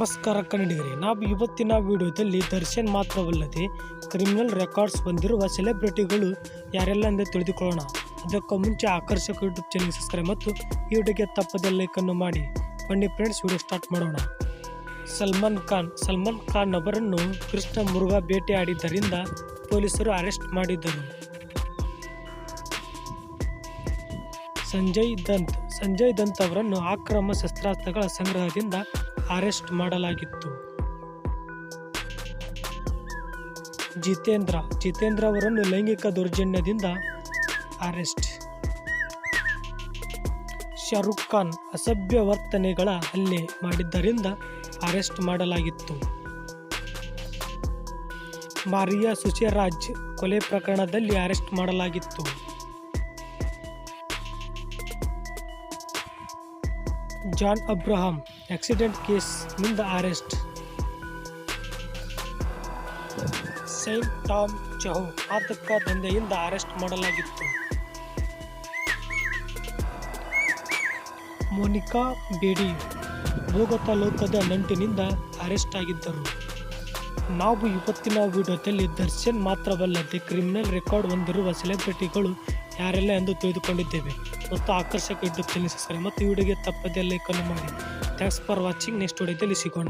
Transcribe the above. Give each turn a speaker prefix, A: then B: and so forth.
A: ನಮಸ್ಕಾರ ಕನ್ನಡಿಗರೇ, ನಾವು ಇವತ್ತಿನ ವಿಡಿಯೋದಲ್ಲಿ ದರ್ಶನ್ ಮಾತ್ರವಲ್ಲದೆ ಕ್ರಿಮಿನಲ್ ರೆಕಾರ್ಡ್ಸ್ ಹೊಂದಿರುವ ಸೆಲೆಬ್ರಿಟಿಗಳು ಯಾರೆಲ್ಲ ಎಂದು ತಿಳಿದುಕೊಳ್ಳೋಣ. ಅದಕ್ಕೂ ಮುಂಚೆ ಆಕರ್ಷಕ ಯೂಟ್ಯೂಬ್ ಚಾನಲ್ ಸಬ್ಸ್ಕ್ರೈಬ್ ಮತ್ತು ಈ ವಿಡಿಯೋಗೆ ತಪ್ಪದೆ ಲೈಕನ್ನು ಮಾಡಿ. ಬನ್ನಿ ಫ್ರೆಂಡ್ಸ್ ವಿಡಿಯೋ ಸ್ಟಾರ್ಟ್ ಮಾಡೋಣ. ಸಲ್ಮಾನ್ ಖಾನ್ ಸಲ್ಮಾನ್ ಖಾನ್ ಅವರನ್ನು ಕೃಷ್ಣ ಮುರುಘಾ ಭೇಟಿಯಾಡಿದ್ದರಿಂದ ಪೊಲೀಸರು ಅರೆಸ್ಟ್ ಮಾಡಿದ್ದರು. ಸಂಜಯ್ ದಂತ್ ಸಂಜಯ್ ದಂತ್ ಅವರನ್ನು ಆಕ್ರಮ ಶಸ್ತ್ರಾಸ್ತ್ರಗಳ ಸಂಗ್ರಹದಿಂದ ಅರೆಸ್ಟ್ ಮಾಡಲಾಗಿತ್ತು. ಜಿತೇಂದ್ರ ಜಿತೇಂದ್ರ ಅವರನ್ನು ಲೈಂಗಿಕ ದೌರ್ಜನ್ಯದಿಂದ ಅರೆಸ್ಟ್. ಶಾರುಖ್ ಖಾನ್ ಅಸಭ್ಯ ವರ್ತನೆಗಳ ಹಲ್ಲೆ ಮಾಡಿದ್ದರಿಂದ ಅರೆಸ್ಟ್ ಮಾಡಲಾಗಿತ್ತು. ಮಾರಿಯಾ ಸುಚೇರಾಜ್ ಕೊಲೆ ಪ್ರಕರಣದಲ್ಲಿ ಅರೆಸ್ಟ್ ಮಾಡಲಾಗಿತ್ತು. ಜಾನ್ ಅಬ್ರಹಾಂ ಆಕ್ಸಿಡೆಂಟ್ ಕೇಸ್ನಿಂದ ಅರೆಸ್ಟ್ ಸೈಂಟ್ ಟಾಮ್ ಚಹೋ ಆತಕ್ಕ ದಂಧೆಯಿಂದ ಅರೆಸ್ಟ್ ಮಾಡಲಾಗಿತ್ತು. ಮೋನಿಕಾ ಬೇಡಿ, ಭೂಗತ ಲೋಕದ ನಂಟಿನಿಂದ ಅರೆಸ್ಟ್ ಆಗಿದ್ದರು. ನಾವು ಇವತ್ತಿನ ವಿಡಿಯೋದಲ್ಲಿ ದರ್ಶನ್ ಮಾತ್ರವಲ್ಲದೆ ಕ್ರಿಮಿನಲ್ ರೆಕಾರ್ಡ್ ಹೊಂದಿರುವ ಸೆಲೆಬ್ರಿಟಿಗಳು ಯಾರೆಲ್ಲ ಎಂದು ತಿಳಿದುಕೊಂಡಿದ್ದೇವೆ. ಮತ್ತು ಆಕರ್ಷಕ ಚಾನಲ್ ಸರಿ. ಮತ್ತು ಈ ವಿಡಿಯೋಗೆ ತಪ್ಪದೆ ಲೈಕನ್ನು ಮಾಡಿ. ಥ್ಯಾಂಕ್ಸ್ ಫಾರ್ ವಾಚಿಂಗ್ ನೆಕ್ಸ್ಟ್ ವಿಡಿಯೋದಲ್ಲಿ ಸಿಗೋಣ.